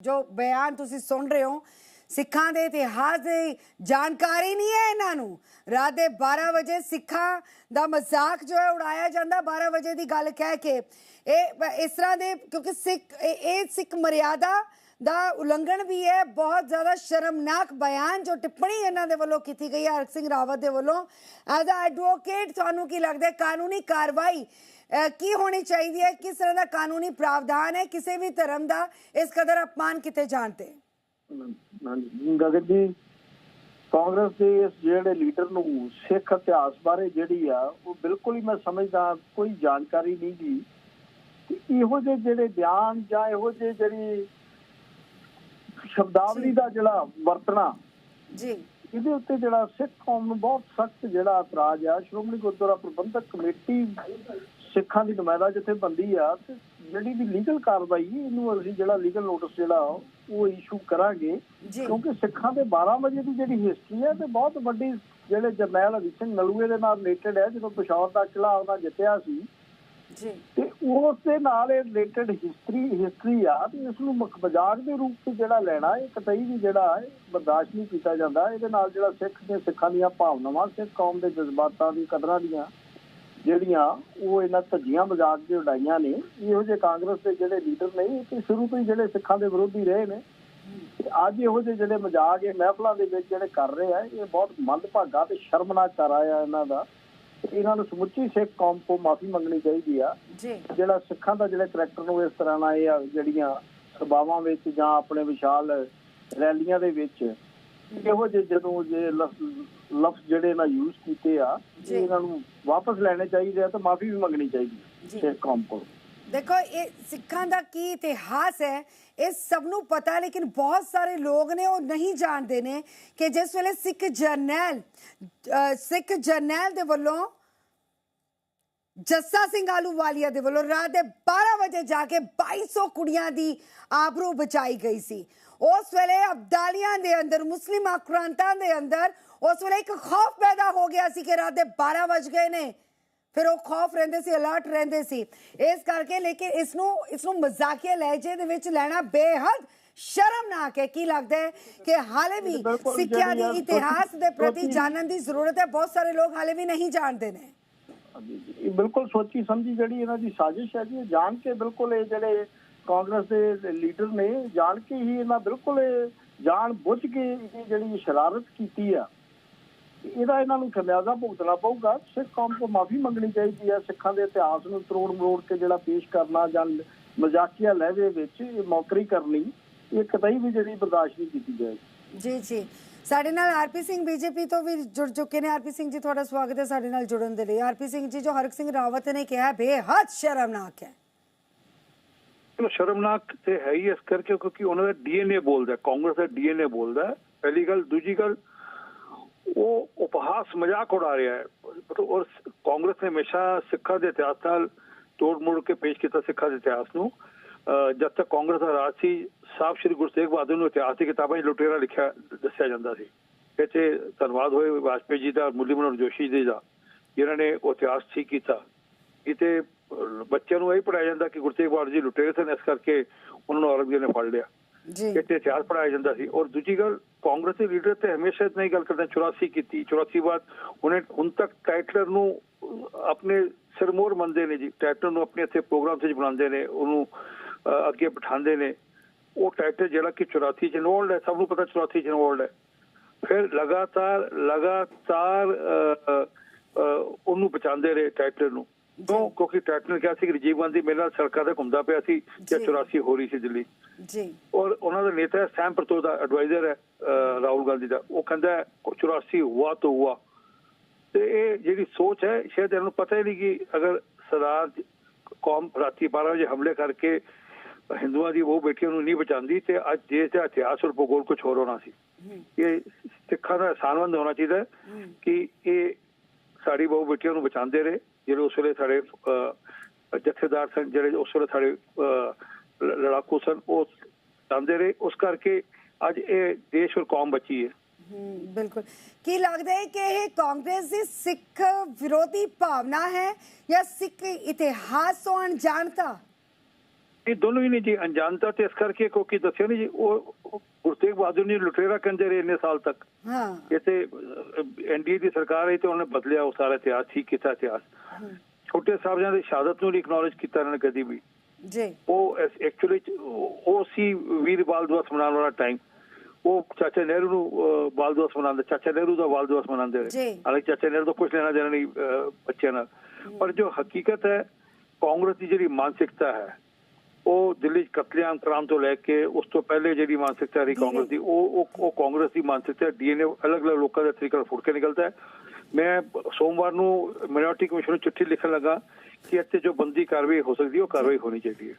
ਜੋ ਬਿਆਨ ਤੁਸੀਂ ਸੁਣ ਰਹੇ ਹੋ, ਸਿੱਖਾਂ ਦੇ ਇਤਿਹਾਸ ਦੀ ਜਾਣਕਾਰੀ ਨਹੀਂ ਹੈ ਇਹਨਾਂ ਨੂੰ। ਰਾਤ ਦੇ 12 ਵਜੇ ਸਿੱਖਾਂ ਦਾ ਮਜ਼ਾਕ ਜੋ ਹੈ ਉਡਾਇਆ ਜਾਂਦਾ 12 ਵਜੇ ਦੀ ਗੱਲ ਕਹਿ ਕੇ। ਇਹ ਇਸ ਤਰ੍ਹਾਂ ਦੇ, ਕਿਉਂਕਿ ਸਿੱਖ, ਇਹ ਸਿੱਖ ਮਰਿਆਦਾ ਦਾ ਉਲੰਘਣ ਵੀ ਹੈ। ਬਹੁਤ ਜ਼ਿਆਦਾ ਸ਼ਰਮਨਾਕ ਬਿਆਨ ਜੋ ਟਿੱਪਣੀ ਇਹਨਾਂ ਦੇ ਵੱਲੋਂ ਕੀਤੀ ਗਈ ਹੈ। ਹਰਕ ਸਿੰਘ ਰਾਵਤ ਦੇ ਵੱਲੋਂ ਐਜ਼ ਅ ਐਡਵੋਕੇਟ ਤੁਹਾਨੂੰ ਕੀ ਲੱਗਦਾ ਕਾਨੂੰਨੀ ਕਾਰਵਾਈ ਕੀ ਹੋਣੀ ਚਾਹੀਦੀ ਹੈ? ਕਿਸ ਤਰ੍ਹਾਂ ਦਾ ਕਾਨੂੰਨੀ ਪ੍ਰਾਵਧਾਨ ਹੈ? ਕਿਸੇ ਵੀ ਧਰਮ ਦਾ ਇਸ ਕਦਰ ਅਪਮਾਨ ਕੀਤੇ ਜਾਣ ਗਗਨ ਜੀ, ਕਾਂਗਰਸ ਦੇ ਇਸ ਜਿਹੜੇ ਲੀਡਰ ਨੂੰ ਸਿੱਖ ਇਤਿਹਾਸ ਬਾਰੇ ਜਿਹੜੀ ਆ, ਉਹ ਬਿਲਕੁਲ ਹੀ ਮੈਂ ਸਮਝਦਾ, ਕੋਈ ਜਾਣਕਾਰੀ ਨਹੀਂ ਗੀ ਇਹੋ ਜਿਹੇ ਜਿਹੜੇ ਬਿਆਨ ਜਾਂ ਇਹੋ ਜਿਹੇ ਜਿਹੜੀ ਸ਼ਬਦਾਵਲੀ ਦਾ ਜਿਹੜਾ ਵਰਤਣਾ ਜੀ। ਇਹਦੇ ਉੱਤੇ ਜਿਹੜਾ ਸਿੱਖ ਕੌਮ ਨੂੰ ਬਹੁਤ ਸਖਤ ਜਿਹੜਾ ਇਤਰਾਜ਼ ਆ ਸ਼੍ਰੋਮਣੀ ਗੁਰਦੁਆਰਾ ਪ੍ਰਬੰਧਕ ਕਮੇਟੀ ਸਿੱਖਾਂ ਦੀ ਨੁਮਾਇੰਦਾ ਜਿੱਥੇ ਬੰਦੀ ਆ ਤੇ ਜਿਹੜੀ ਵੀ ਲੀਗਲ ਕਾਰਵਾਈ ਇਹਨੂੰ ਅਸੀਂ ਜਿਹੜਾ ਲੀਗਲ ਨੋਟਿਸ ਜਿਹੜਾ ਉਹ ਇਸ਼ੂ ਕਰਾਂਗੇ। ਕਿਉਂਕਿ ਸਿੱਖਾਂ ਦੇ 12 ਵਜੇ ਦੀ ਜਿਹੜੀ ਹਿਸਟਰੀ ਹੈ ਤੇ ਬਹੁਤ ਵੱਡੀ ਜਿਹੜੇ ਜਰਨੈਲ ਹਰੀ ਸਿੰਘ ਨਲੂਏ ਦੇ ਨਾਲ ਰਿਲੇਟਡ ਹੈ ਜਦੋਂ ਪਿਸ਼ਾਵਰ ਦਾ ਕਿਲਾ ਉਹਨਾਂ ਜਿੱਤਿਆ ਸੀ ਜੀ। ਤੇ ਉਸ ਦੇ ਨਾਲ ਇਹ ਰਿਲੇਟਡ ਹਿਸਟਰੀ ਹਿਸਟਰੀ ਆ ਤੇ ਇਸ ਨੂੰ ਮਜ਼ਾਕ ਦੇ ਰੂਪ ਵਿੱਚ ਜਿਹੜਾ ਲੈਣਾ, ਇਹ ਕਤਈ ਵੀ ਜਿਹੜਾ ਹੈ, ਬਰਦਾਸ਼ਤ ਨਹੀਂ ਕੀਤਾ ਜਾਂਦਾ। ਇਹਦੇ ਨਾਲ ਜਿਹੜਾ ਸਿੱਖ ਤੇ ਸਿੱਖਾਂ ਦੀਆਂ ਭਾਵਨਾਵਾਂ, ਸਿੱਖ ਕੌਮ ਦੇ ਜਜ਼ਬਾਤਾਂ ਦੀ, ਕਦਰਾਂ ਦੀਆਂ ਜਿਹੜੀਆਂ, ਉਹ ਇਹਨਾਂ ਧੱਜੀਆਂ ਮਜ਼ਾਕ ਦੇ ਉਡਾਈਆਂ ਨੇ। ਇਹੋ ਜਿਹੇ ਕਾਂਗਰਸ ਦੇ ਜਿਹੜੇ ਲੀਡਰ ਨੇ ਤੇ ਸ਼ੁਰੂ ਤੋਂ ਹੀ ਜਿਹੜੇ ਸਿੱਖਾਂ ਦੇ ਵਿਰੋਧੀ ਰਹੇ ਨੇ। ਤੇ ਅੱਜ ਇਹੋ ਜਿਹੇ ਜਿਹੜੇ ਮਜ਼ਾਕ, ਇਹ ਮਹਿਫਲਾਂ ਦੇ ਵਿੱਚ ਜਿਹੜੇ ਕਰ ਰਹੇ ਆ, ਇਹ ਬਹੁਤ ਮੰਦਭਾਗਾ ਤੇ ਸ਼ਰਮਨਾਕ ਕਰ ਆਇਆ ਇਹਨਾਂ ਦਾ। ਇਹਨਾਂ ਨੂੰ ਸਮੁੱਚੀ ਸਿੱਖ ਕੌਮ ਤੋਂ ਮਾਫੀ ਮੰਗਣੀ ਚਾਹੀਦੀ ਆ। ਜੀ। ਜਿਹੜਾ ਸਿੱਖਾਂ ਦਾ ਜਿਹੜਾ ਕਰੈਕਟਰ ਨੂੰ ਇਸ ਤਰ੍ਹਾਂ ਨਾਲ ਇਹ ਜਿਹੜੀਆਂ ਸਭਾਵਾਂ ਵਿੱਚ ਜਾਂ ਆਪਣੇ ਵਿਸ਼ਾਲ ਰੈਲੀਆਂ ਦੇ ਵਿੱਚ ਇਹੋ ਜਿਹੇ ਜਦੋਂ ਜੇ ਲਫ਼- ਲਫ਼ਜ਼ ਜਿਹੜੇ ਨਾ ਯੂਜ਼ ਕੀਤੇ ਆ ਇਹਨਾਂ ਨੂੰ ਵਾਪਸ ਲੈਣੇ ਚਾਹੀਦੇ ਆ ਤੇ ਮਾਫੀ ਵੀ ਮੰਗਣੀ ਚਾਹੀਦੀ ਸਿੱਖ ਕੌਮ ਕੋਲ। ਦੇਖੋ, ਇਹ ਸਿੱਖਾਂ ਦਾ ਕੀ ਇਤਿਹਾਸ ਹੈ? ਇਹ ਸਭ ਨੂੰ ਪਤਾ ਹੈ, ਲੇਕਿਨ ਬਹੁਤ ਸਾਰੇ ਲੋਕ ਨੇ ਉਹ ਨਹੀਂ ਜਾਣਦੇ ਨੇ ਕਿ ਜਿਸ ਵੇਲੇ ਸਿੱਖ ਜਰਨੈਲ ਸਿੱਖ ਜਰਨੈਲ ਦੇ ਵੱਲੋਂ ਜੱਸਾ ਸਿੰਘ ਆਲੂਵਾਲੀਆ ਦੇ ਵੱਲੋਂ ਰਾਤ ਦੇ 12 ਵਜੇ ਜਾ ਕੇ 2200 ਕੁੜੀਆਂ ਦੀ ਆਬਰੂ ਬਚਾਈ ਗਈ ਸੀ। ਉਸ ਵੇਲੇ ਅਬਦਾਲੀਆਂ ਦੇ ਅੰਦਰ, ਮੁਸਲਿਮ ਆਕਰਾਂਤਾਂ ਦੇ ਅੰਦਰ ਉਸ ਵੇਲੇ ਇੱਕ ਖੌਫ ਪੈਦਾ ਹੋ ਗਿਆ ਸੀ ਕਿ ਰਾਤ ਦੇ 12 ਵਜ ਗਏ ਨੇ। ਫਿਰ ਉਹ ਖੌਫ ਰਹਿੰਦੇ ਸੀ ਅਲਰਟ ਰਹਿੰਦੇ ਸੀ। ਇਸ ਕਰਕੇ ਲੇਕਿਨ ਇਸ ਨੂੰ ਇਸ ਨੂੰ ਮਜ਼ਾਕੀਆ ਲਹਿਜੇ ਦੇ ਵਿੱਚ ਲੈਣਾ ਬੇਹੱਦ ਸ਼ਰਮਨਾਕ ਹੈ। ਕੀ ਲੱਗਦਾ ਹੈ ਕਿ ਹਾਲੇ ਵੀ ਸਿੱਖਿਆ ਦੀ ਇਤਿਹਾਸ ਦੇ ਪ੍ਰਤੀ ਜਾਣਨ ਦੀ ਜ਼ਰੂਰਤ ਹੈ। ਬਹੁਤ ਸਾਰੇ ਲੋਕ ਹਾਲੇ ਵੀ ਨਹੀਂ ਜਾਣਦੇ ਨੇ। ਬਿਲਕੁਲ ਸੋਚੀ ਸਮਝੀ ਜਿਹੜੀ ਇਹਨਾਂ ਦੀ ਸਾਜ਼ਿਸ਼ ਹੈ ਜੀ ਜਾਣ ਕੇ ਬਿਲਕੁਲ ਇਹ ਜਿਹੜੇ ਕਾਂਗਰਸ ਦੇ ਲੀਡਰ ਨੇ ਜਾਣ ਕੇ ਹੀ ਇਹਨਾਂ ਬਿਲਕੁਲ ਜਾਣ ਬੁੱਝ ਕੇ ਜਿਹੜੀ ਸ਼ਰਾਰਤ ਕੀਤੀ ਆ। ਇਹਦਾ ਇਹਨਾਂ ਨੂੰ ਖਮਿਆਜ਼ਾ ਭੁਗਤਣਾ ਪਊਗਾ। ਸਿੱਖ ਕੌਮ ਤੋਂ ਮਾਫੀ ਮੰਗਣੀ ਚਾਹੀਦੀ ਹੈ। ਸਿੱਖਾਂ ਦੇ ਇਤਿਹਾਸ ਨੂੰ ਤਰੋੜ ਮਰੋੜ ਕੇ ਜਿਹੜਾ ਪੇਸ਼ ਕਰਨਾ ਜਾਂ ਮਜ਼ਾਕੀਆ ਲਹਿਜੇ ਵਿੱਚ ਇਹ ਮੌਕਰੀ ਕਰਨੀ ਇਹ ਕਤਈ ਵੀ ਜਿਹੜੀ ਬਰਦਾਸ਼ਤ ਨਹੀਂ ਕੀਤੀ ਜਾਏਗੀ। ਜੀ ਜੀ। ਸਾਡੇ ਨਾਲ ਆਰਪੀ ਸਿੰਘ ਬੀਜੇਪੀ ਤੋਂ ਵੀ ਜੁੜ ਚੁੱਕੇ ਨੇ। ਆਰਪੀ ਸਿੰਘ ਜੀ ਤੁਹਾਡਾ ਸਵਾਗਤ ਹੈ ਸਾਡੇ ਨਾਲ ਜੁੜਨ ਦੇ ਲਈ। ਆਰਪੀ ਸਿੰਘ ਜੀ ਜੋ ਹਰਕ ਸਿੰਘ ਰਾਵਤ ਨੇ ਕਿਹਾ ਬੇਹੱਦ ਸ਼ਰਮਨਾਕ ਹੈ। ਚਲੋ ਸ਼ਰਮਨਾਕ ਤੇ ਹੈ ਹੀ ਇਸ ਕਰਕੇ ਕਿਉਂਕਿ ਉਹਨਾਂ ਦਾ ਡੀਐਨਏ ਬੋਲਦਾ ਕਾਂਗਰਸ ਦਾ ਡੀਐਨਏ ਬੋਲਦਾ। ਪਹਿਲੀ ਗੱਲ ਦੂਜੀ ਗੱਲ ਉਹ ਉਪਹਾਸ ਮਜ਼ਾਕ ਉਡਾ ਰਿਹਾ ਹੈ। ਔਰ ਕਾਂਗਰਸ ਨੇ ਹਮੇਸ਼ਾ ਸਿੱਖਾਂ ਦੇ ਇਤਿਹਾਸ ਨਾਲ ਤੋੜ ਮੋੜ ਕੇ ਪੇਸ਼ ਕੀਤਾ ਸਿੱਖਾਂ ਦੇ ਇਤਿਹਾਸ ਨੂੰ। ਅਹ ਜਦ ਤੱਕ ਕਾਂਗਰਸ ਦਾ ਰਾਜ ਸੀ ਸਾਹਿਬ ਸ੍ਰੀ ਗੁਰੂ ਤੇਗ ਬਹਾਦਰ ਨੂੰ ਇਤਿਹਾਸ ਦੀ ਕਿਤਾਬਾਂ 'ਚ ਲੁਟੇਰਾ ਲਿਖਿਆ, ਦੱਸਿਆ ਜਾਂਦਾ ਸੀ। ਇੱਥੇ ਧੰਨਵਾਦ ਹੋਏ ਵਾਜਪੇਈ ਜੀ ਦਾ ਮੁਰਲੀ ਮਨੋਹਰ ਜੋਸ਼ੀ ਜੀ ਦਾ, ਜਿਨ੍ਹਾਂ ਨੇ ਉਹ ਇਤਿਹਾਸ ਠੀਕ ਕੀਤਾ। ਕਿਤੇ ਬੱਚਿਆਂ ਨੂੰ ਇਹ ਪੜਾਇਆ ਜਾਂਦਾ ਕਿ ਗੁਰੂ ਤੇਗ ਬਹਾਦਰ ਜੀ ਲੁਟੇਰੇ ਸਨ, ਇਸ ਕਰਕੇ ਉਹਨਾਂ ਨੂੰ ਔਰੰਗਜ਼ੇਬ ਨੇ ਫੜ ਲਿਆ। ਇੱਥੇ ਇਤਿਹਾਸ ਪੜਾਇਆ ਜਾਂਦਾ ਸੀ। ਔਰ ਦੂਜੀ ਗੱਲ ਕਾਂਗਰਸ ਲੀਡਰ ਤੇ ਹਮੇਸ਼ਾ ਇਤਨਾ ਹੀ ਗੱਲ ਕਰਦੇ 84 ਕੀਤੀ 84 ਬਾਅਦ ਉਹਨੇ ਹੁਣ ਤੱਕ ਟਾਈਟਲਰ ਨੂੰ ਆਪਣੇ ਸਿਰਮੌਰ ਮੰਨਦੇ ਨੇ ਜੀ। ਟਾਈਟਲਰ ਨੂੰ ਆਪਣੇ ਇੱਥੇ ਪ੍ਰੋਗਰਾਮ 'ਚ ਬਣਾਉਂਦੇ ਨੇ ਉਹਨੂੰ ਅੱਗੇ ਬਿਠਾਉਂਦੇ ਨੇ। ਉਹ ਟਾਈਟਲ ਜਿਹੜਾ ਕਿ 84 ਚ ਇਨਵੋਲਡ ਹੈ ਸਭ ਨੂੰ ਪਤਾ 84 ਚ ਇਨਵੋਲਡ ਹੈ। ਫਿਰ ਲਗਾਤਾਰ ਲਗਾਤਾਰ ਅਹ, ਉਹਨੂੰ ਬਚਾਉਂਦੇ ਰਹੇ ਟਾਈਟਲਰ ਨੂੰ। ਕਿਉਂ ਕਿਉਂਕਿ ਟਾਈਟਲਰ ਨੇ ਕਿਹਾ ਸੀ ਕਿ ਰਾਜੀਵ ਗਾਂਧੀ ਮੇਰੇ ਨਾਲ ਸੜਕਾਂ ਤੇ ਘੁੰਮਦਾ ਪਿਆ ਸੀ ਜੀ। 84 ਹੋ ਰਹੀ ਸੀ ਦਿੱਲੀ। ਜੀ। ਔਰ ਉਹਨਾਂ ਦਾ ਨੇਤਾ ਸੈਮ ਪ੍ਰਤੋ ਦਾ ਐਡਵਾਈਜ਼ਰ ਹੈ ਰਾਹੁਲ ਗਾਂਧੀ ਦਾ। ਉਹ ਕਹਿੰਦਾ ਹੈ, 84 ਹੁਆ ਤਾਂ ਹੁਆ। ਤੇ ਇਹ ਜਿਹੜੀ ਸੋਚ ਹੈ ਸ਼ਾਇਦ ਇਹਨਾਂ ਨੂੰ ਪਤਾ ਹੀ ਨਹੀਂ ਕਿ ਅਗਰ ਸਰਦਾਰ ਕੌਮ ਰਾਤੀ 12 ਵਜੇ ਹਮਲੇ ਕਰਕੇ ਹਿੰਦੂਆਂ ਦੀ ਉਹ ਬੇਟੀਆਂ ਨੂੰ ਨਹੀਂ ਬਚਾਉਂਦੀ ਤੇ ਅੱਜ ਦੇਸ਼ ਦਾ ਇਤਿਹਾਸ ਔਰ ਭੂਗੋਲ ਕੁਝ ਹੋਰ ਹੋਣਾ ਸੀ। ਇਹ ਸਿੱਖਾਂ ਦਾ ਅਹਿਸਾਨਮੰਦ ਹੋਣਾ ਚਾਹੀਦਾ ਕਿ ਇਹ ਸਾਡੀ ਬਹੁ ਬੇਟੀਆਂ ਨੂੰ ਬਚਾਉਂਦੇ ਰਹੇ, ਜਿਹੜੇ ਉਸ ਵੇਲੇ ਸਾਡੇ ਜਥੇਦਾਰ ਸਨ, ਜਿਹੜੇ ਉਸ ਵੇਲੇ ਸਾਡੇ ਲੜਾਕੂ ਸਨ, ਉਹ ਚਾਹੁੰਦੇ ਰਹੇ। ਉਸ ਕਰਕੇ ਅੱਜ ਇਹ ਦੇਸ਼ ਔਰ ਕੌਮ ਬਚੀ ਹੈ, ਬਿਲਕੁਲ। ਕੀ ਲੱਗਦਾ ਹੈ ਕਿ ਇਹ ਕਾਂਗਰਸ ਦੀ ਸਿੱਖ ਵਿਰੋਧੀ ਭਾਵਨਾ ਹੈ ਜਾਂ ਸਿੱਖ ਇਤਿਹਾਸ ਤੋਂ ਅਣਜਾਣਤਾ? ਇਹ ਦੋਨੋਂ ਹੀ ਨਹੀਂ ਜੀ ਅਣਜਾਣਤਾ ਤੇ ਇਸ ਕਰਕੇ ਕਿਉਂਕਿ ਦੱਸਿਆ ਨਹੀਂ ਜੀ ਉਹ ਗੁਰਤੇਗ ਬਹਾਦਰ ਨੇ ਲੁਟੇਰਾ ਕਹਿੰਦੇ ਰਹੇ ਇੰਨੇ ਸਾਲ ਤੱਕ। ਹਾਂ। ਤੇ ਐਨਡੀਏ ਦੀ ਸਰਕਾਰ ਹੈ ਤੇ ਉਹਨੇ ਬਦਲਿਆ ਉਹ ਸਾਰਾ ਇਤਿਹਾਸ ਠੀਕ ਕੀਤਾ ਇਤਿਹਾਸ। ਛੋਟੇ ਸਾਹਿਬਜ਼ਾਦੇ ਦੀ ਸ਼ਹਾਦਤ ਨੂੰ ਨਹੀਂ ਇਗਨੋਰੇਜ ਕੀਤਾ ਇਹਨਾਂ ਨੇ ਕਦੀ ਵੀ। ਜੀ। ਉਹ ਐਕਚੁਅਲੀ ਉਹ ਸੀ ਵੀਰ ਬਾਲ ਦਿਵਸ ਮਨਾਉਣ ਵਾਲਾ ਟਾਈਮ ਉਹ ਚਾਚਾ ਨਹਿਰੂ ਨੂੰ ਬਾਲ ਦਿਵਸ ਮਨਾਉਂਦੇ ਚਾਚਾ ਨਹਿਰੂ ਦਾ ਬਾਲ ਦਿਵਸ ਮਨਾਉਂਦੇ ਜੀ। ਰਹੇ ਹਾਲਾਂਕਿ ਚਾਚਾ ਨਹਿਰੂ ਤੋਂ ਕੁਝ ਲੈਣਾ ਦੇਣਾ ਨਹੀਂ ਬੱਚਿਆਂ ਨਾਲ। ਪਰ ਜੋ ਹਕੀਕਤ ਹੈ ਕਾਂਗਰਸ ਦੀ ਜਿਹੜੀ ਮਾਨਸਿਕਤਾ ਹੈ ਉਹ ਦਿੱਲੀ 'ਚ ਕਤਲੇਆਮ ਕਰਾਮ ਤੋਂ ਲੈ ਕੇ ਉਸ ਤੋਂ ਪਹਿਲੇ ਜਿਹੜੀ ਮਾਨਸਿਕਤਾ ਰਹੀ ਕਾਂਗਰਸ ਦੀ ਉਹ ਉਹ ਕਾਂਗਰਸ ਦੀ ਮਾਨਸਿਕਤਾ ਡੀਐਨਏ ਅਲੱਗ-ਅਲੱਗ ਲੋਕਾਂ ਦੇ ਤਰੀਕੇ ਨਾਲ ਫੁੱਟ ਕੇ ਨਿਕਲਦਾ ਹੈ। ਮੈਂ ਸੋਮਵਾਰ ਨੂੰ ਮਿਨੋਰਟੀ ਕਮਿਸ਼ਨ ਨੂੰ ਚਿੱਠੀ ਲਿਖਣ ਲੱਗਾ ਕਿ ਇੱਥੇ ਜੋ ਬੰਦੀ ਕਾਰਵਾਈ ਹੋ ਸਕਦੀ ਹੈ ਉਹ ਕਾਰਵਾਈ ਹੋਣੀ ਚਾਹੀਦੀ ਹੈ।